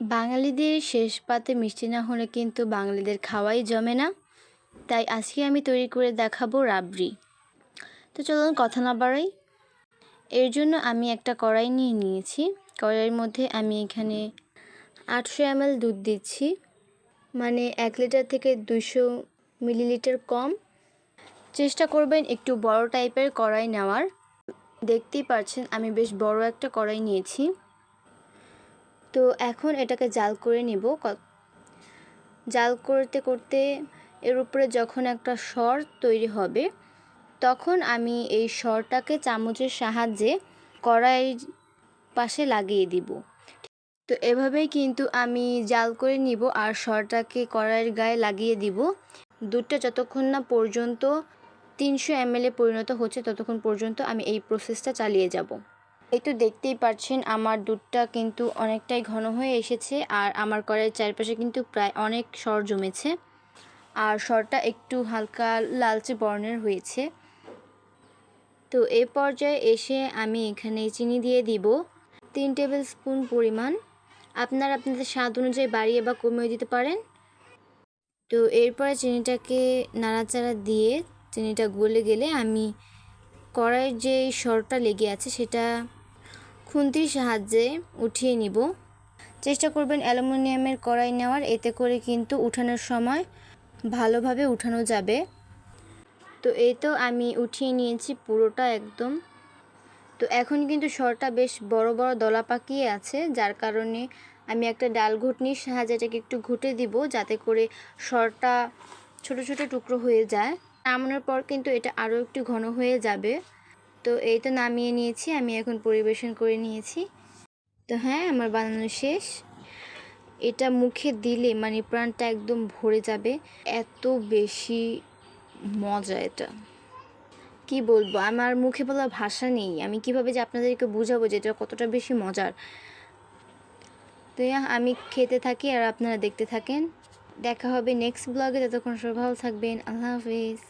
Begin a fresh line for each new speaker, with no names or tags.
বাঙালিদের শেষ পাতে মিষ্টি না হলে কিন্তু বাঙালিদের খাওয়াই জমে না। তাই আজকে আমি তৈরি করে দেখাবো রাবড়ি। তো চলুন কথা না বাড়াই। এর জন্য আমি একটা কড়াই নিয়ে নিয়েছি। কড়াইয়ের মধ্যে আমি এখানে আটশো এমএল দুধ দিচ্ছি। মানে এক লিটার থেকে দুশো মিলিলিটার কম। চেষ্টা করবেন একটু বড় টাইপের কড়াই নেওয়ার। দেখতেই পাচ্ছেন আমি বেশ বড় একটা কড়াই নিয়েছি। তো এখন এটাকে জাল করে নিব। জাল করতে করতে এর উপরে যখন একটা স্বর তৈরি হবে, তখন আমি এই স্বরটাকে চামচের সাহায্যে কড়াই পাশে লাগিয়ে দিব। তো এভাবেই কিন্তু আমি জাল করে নিব আর স্বরটাকে কড়াইয়ের গায়ে লাগিয়ে দিব। দুধটা যতক্ষণ না পর্যন্ত তিনশো এমএলএ পরিণত হচ্ছে, ততক্ষণ পর্যন্ত আমি এই প্রসেসটা চালিয়ে যাব। এই তো দেখতেই পাচ্ছেন আমার দুধটা কিন্তু অনেকটাই ঘন হয়ে এসেছে আর আমার কড়াইয়ের চারপাশে কিন্তু প্রায় অনেক সর জমেছে। আর সরটা একটু হালকা লালচে বর্ণের হয়েছে। তো এই পর্যায়ে এসে আমি এখানে চিনি দিয়ে দিব। তিন টেবিল স্পুন পরিমাণ। আপনারা আপনাদের স্বাদ অনুযায়ী বাড়িয়ে বা কমিয়ে দিতে পারেন। তো এরপরে চিনিটাকে নাড়াচাড়া দিয়ে চিনিটা গলে গেলে আমি কড়াইয়ের যে সরটা লেগে আছে সেটা খুন্তির সাহায্যে উঠিয়ে নিব। চেষ্টা করবেন অ্যালুমিনিয়ামের কড়াই নেওয়ার, এতে করে কিন্তু উঠানোর সময় ভালোভাবে উঠানো যাবে। তো এই তো আমি উঠিয়ে নিয়েছি পুরোটা একদম। তো এখন কিন্তু সরটা বেশ বড় বড় দলা পাকিয়ে আছে, যার কারণে আমি একটা ডাল ঘুটনির সাহায্যে এটাকে একটু ঘুটে দিব, যাতে করে সরটা ছোট ছোট টুকরো হয়ে যায়। নামানোর পর কিন্তু এটা আরও একটু ঘন হয়ে যাবে। তো এই তো নামিয়ে নিয়েছি, আমি এখন পরিবেশন করে নিয়েছি। তো হ্যাঁ আমার বানানো শেষ। এটা মুখে দিলে মানে প্রাণটা একদম ভরে যাবে। এত বেশি মজা এটা। কি বলব, আমার মুখে বলার ভাষা নেই। আমি কীভাবে যে আপনাদেরকে বুঝাবো যে এটা কতটা বেশি মজার? তো আমি খেতে থাকি আর আপনারা দেখতে থাকেন। দেখা হবে নেক্সট ব্লগে ততক্ষণ সব ভালো থাকবেন। আল্লাহ হাফিজ।